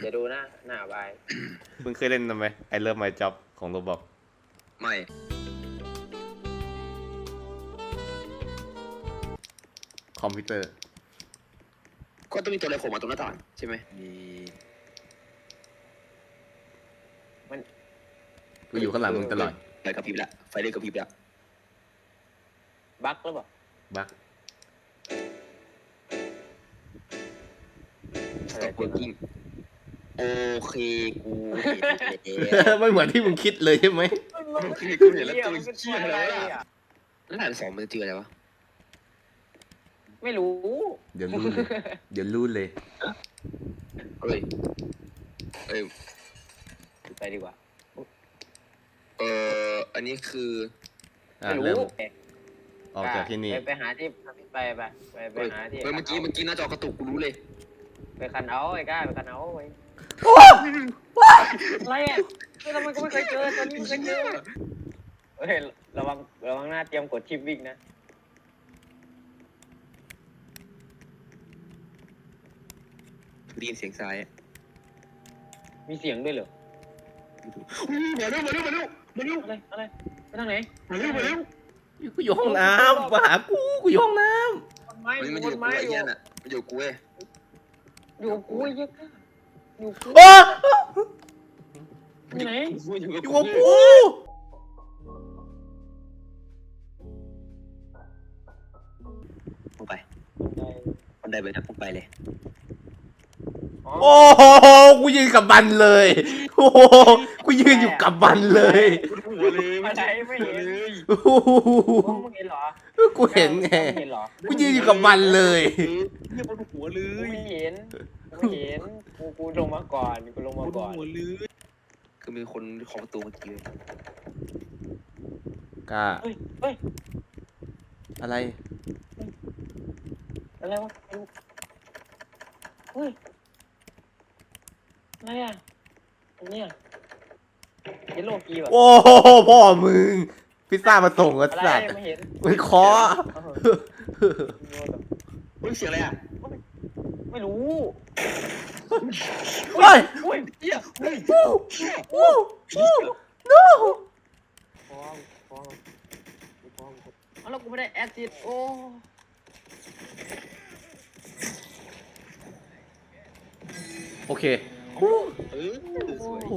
เดี๋ยวดูนะ หน้าบายมึงเคยเล่นไหมไอเลิฟไมจ็อบของโรบอกไม่คอมพิวเตอร์ ก็ต้องมีตัวอะไรโผล่มาตรงหน้าต่างใช่ไหมมีกูอยู่ข้างหลังมึงตลอดไฟกระพริบละไฟเล็กกระพริบละบั๊กหรือเปล่าบักสต็อปเวิร์กิ้ง โอเคกูเห็นแล้วไม่เหมือนที่มึงคิดเลยใช่ไหมโอเคกูเห็นแล้วตัวเชี่ยแล้วอะแล้วด่านสองมันจะเจออะไรวะไม่รู้เดี๋ยวรู้เลยเดี๋ยวรู้เลยเอ้ยเอ้ยไปดีกว่า เอออันนี้คืออะไม่เริ่มรู้ออกจากที่นี่ ไปไปหาที่ไปไปไปไปเฮ้ยหาที่เฮ้ยเมื่อกี้เมื่อกี้หน้าจอกระตุกกูรู้เลย ไปคันเอาไอ้ก้าไปคันเอาไว้ยอะไรอะทำไมก็ไม่เคยเจอตอนนี้ไม่เคยเจอเฮ้ยระวังระวังหน้าเตรียมกดชิปวิ่งนะได้ยินเสียงซ้ายอะมีเสียงด้วยเหรอมาเร็วมาเร็วมาเร็วมาเร็วอะไรอะไรไปทางไหนมาเร็วมาเร็วกูอยู่ห้องน้ำมาหากูกูอยู่ห้องน้ต้นไม้มันอมันยู่อบยู่นกูไม้ไอ้อยู่เหี้ยน่ะมันอยู่กูเว้ยอยู่กูไอ้เยก้า อยู่กูำโอ้ที่ไหนอยู่กับอยู่กูกับกูลงไปบันไดไปนะลงไปเลยอ๋อโอ้โหกูยืนกับมันเลย โอ้โหกูยืนอยู่กับมันเลย หัวเลยอะไรไม่เห็นโอ้โหโอ้มึงเห็นเหรอ กูเห็นไงมึงเห็นเหรอกูยืนอยู่กับมันเลยเนี่ยบนหัวเลกูยไม่เห็นกูไม่เห็นกูกูลงมาก่อนกูลงบมานก่อนหัวเลยคือมีคนเคาะประตูเมื่อกี้เว้ยกล้าเฮ้ยเฮ้ยอะไรอะไรวะไม่รู้เฮ้ยอะไรอะอันเนี้ยเฮลโลกีแบบโอ้โหพ่อมึง พิซซ่ามาส่งกับอะไรสัตว์ไม่เห็นมันเคาะเฮ้ยเสียงอะไรอะไม่รู้เฮ้ยอุ้ยเฮียเฮ้ยวู้วู้วู้ no ฟ้องฟ้องฟ้องเอาแล้วกูไม่ได้แอดซิดโอ้โอเค เออสวย